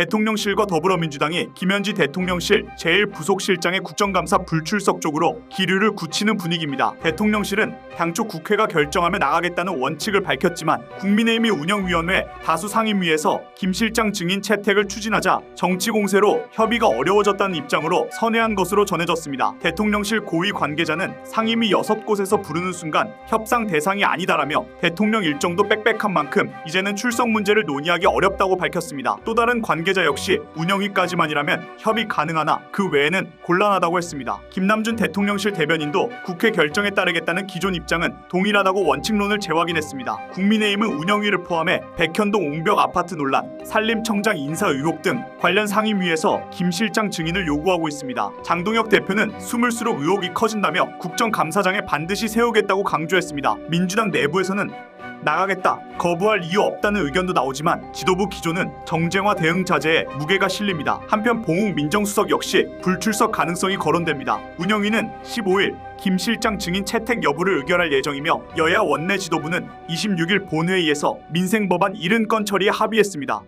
대통령실과 더불어민주당이 김현지 대통령실 제1부속실장의 국정감사 불출석 쪽으로 기류를 굳히는 분위기입니다. 대통령실은 당초 국회가 결정하면 나가겠다는 원칙을 밝혔지만 국민의힘이 운영위원회 다수 상임위에서 김 실장 증인 채택을 추진하자 정치 공세로 협의가 어려워졌다는 입장으로 선회한 것으로 전해졌습니다. 대통령실 고위 관계자는 상임위 6곳에서 부르는 순간 협상 대상이 아니다라며 대통령 일정도 빽빽한 만큼 이제는 출석 문제를 논의하기 어렵다고 밝혔습니다. 또 다른 관계자 역시 운영위까지만이라면 협의 가능하나 그 외에는 곤란하다고 했습니다. 김남준 대통령실 대변인도 국회 결정에 따르겠다는 기존 입장은 동일하다고 원칙론을 재확인했습니다. 국민의힘은 운영위를 포함해 백현동 옹벽 아파트 논란, 산림청장 인사 의혹 등 관련 상임위에서 김 실장 증인을 요구하고 있습니다. 장동혁 대표는 숨을수록 의혹이 커진다며 국정감사장에 반드시 세우겠다고 강조했습니다. 민주당 내부에서는 나가겠다 거부할 이유 없다는 의견도 나오지만 지도부 기조는 정쟁화 대응 자제에 무게가 실립니다. 한편 봉욱 민정수석 역시 불출석 가능성이 거론됩니다. 운영위는 15일 김 실장 증인 채택 여부를 의결할 예정이며 여야 원내 지도부는 26일 본회의에서 민생법안 70건 처리에 합의했습니다.